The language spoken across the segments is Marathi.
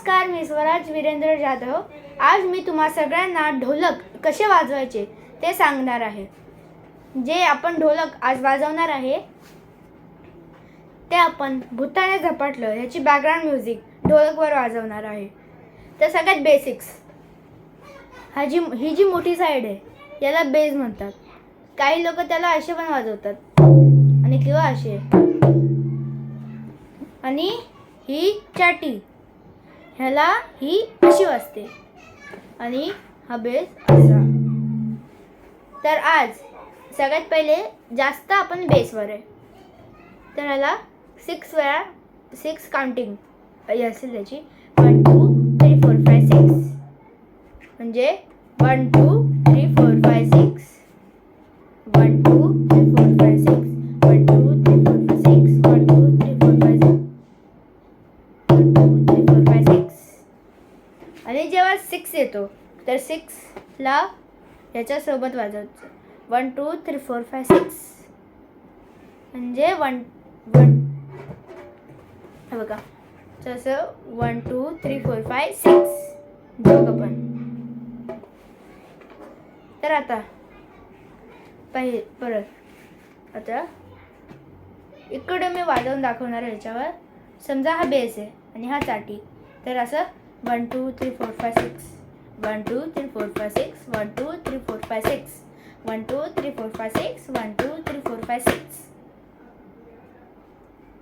नमस्कार मी स्वराज वीरेंद्र जाधव. आज मी तुम्हा सगळ्यांना ढोलक कसे वाजवायचे ते सांगणार आहे. जे आपण ढोलक आज वाजवणार आहे ते आपण भूताने झपाटलं ह्याची बॅकग्राऊंड म्युझिक ढोलकवर वाजवणार आहे. तर सगळ्यात बेसिक्स हा जी ही जी मोठी साईड आहे याला बेज म्हणतात. काही लोक त्याला असे पण वाजवतात. आणि किंवा असे. आणि ही चाटी. ह्याला ही अशी वाजते आणि हा बेस असा. तर आज सगळ्यात पहिले जास्त आपण बेसवर आहे. तर ह्याला सिक्स वेळा सिक्स काउंटिंग असेल त्याची. One two three four five six म्हणजे one two three four five six one two three four five six one two three four five six one two three four five six one two three four जेव्हा सिक्स येतो तर सिक्सला याच्यासोबत वाजवायचं. One two three four five six म्हणजे वन वन बघा. तसं one two three four five six बघ पण तर आता पहिले परत आता इकडे मी वाजवून दाखवणार याच्यावर. ह्याच्यावर समजा हा बेस आहे आणि हा चाटी. तर असं one two three four five six one two three four five six one two three four five six one two three four five six one two three four five six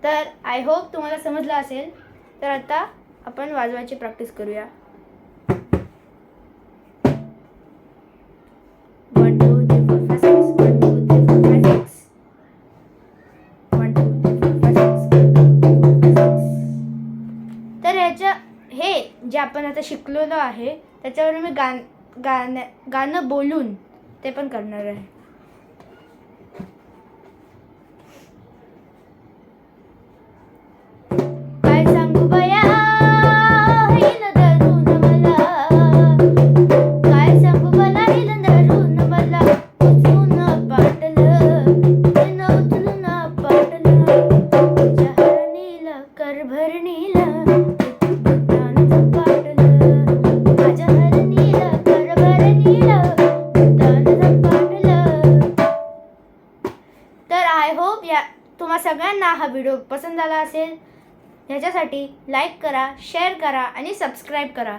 तर आय होप तुम्हाला समजलं असेल. तर आता आपण वाजवायची प्रॅक्टिस करूया. One two three four five आपण आता शिकलेलो आहे त्याच्यावर मी गाण गाण्या गाणं बोलून ते पण करणार आहे. काय होप या तुम्हा सगळ्यांना हा व्हिडिओ पसंत आला असेल. ह्याच्यासाठी लाईक करा शेअर करा आणि सबस्क्राईब करा.